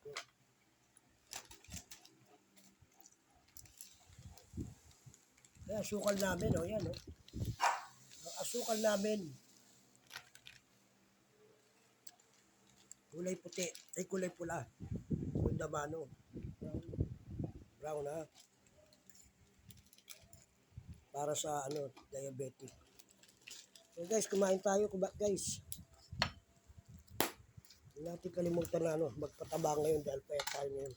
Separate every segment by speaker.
Speaker 1: ko. Kaya asukal namin, o oh, yan, o. Oh. Asukal namin. Kulay puti, ay kulay pula. Kundamano. Brown. Brown, ha? Para sa, ano, diabetic. So guys, kumain tayo, guys. Natin kalimutan na, ano, magpataba ngayon dahil payat tayo ngayon.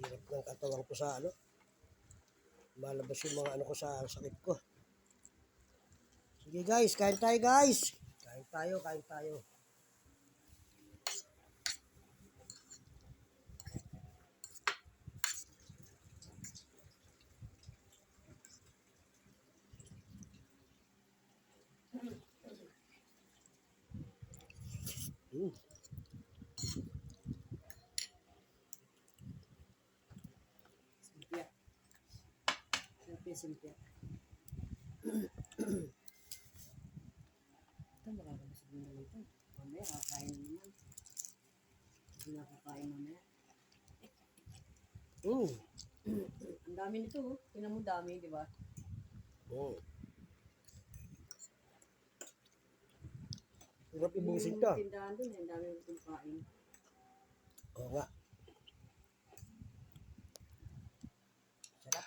Speaker 1: Hirap ng katawan ko sa, ano, malabas yung mga ano ko sa sakit ko. Sige guys, kain tayo guys. Kain tayo, kain tayo. Mm.
Speaker 2: Simpia. Simpia, simpia. Ito, makakabusog na naman ito. Mamaya, kakain na naman. Hindi na kakain mamaya.
Speaker 1: Mm.
Speaker 2: Ang dami nito, oh. Tingnan mo dami, di ba?
Speaker 1: Oh. Hirap ibusig
Speaker 2: Yung
Speaker 1: to.
Speaker 2: tindahan dun, ang dami nito kain.
Speaker 1: Oo nga. Sarap.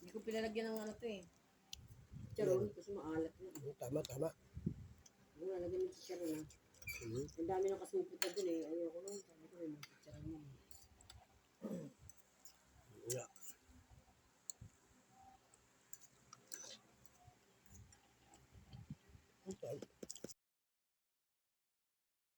Speaker 2: Hindi ko pinalagyan ng ano to eh. Charon, kasi maalat na.
Speaker 1: Mm, Tama, tama.
Speaker 2: Wala, lagyan mo sa charon ah.
Speaker 1: Mm.
Speaker 2: Ang dami ng kasupot na dun eh. Ayoko nun. Sabi ko, may mga charon yan. Okay.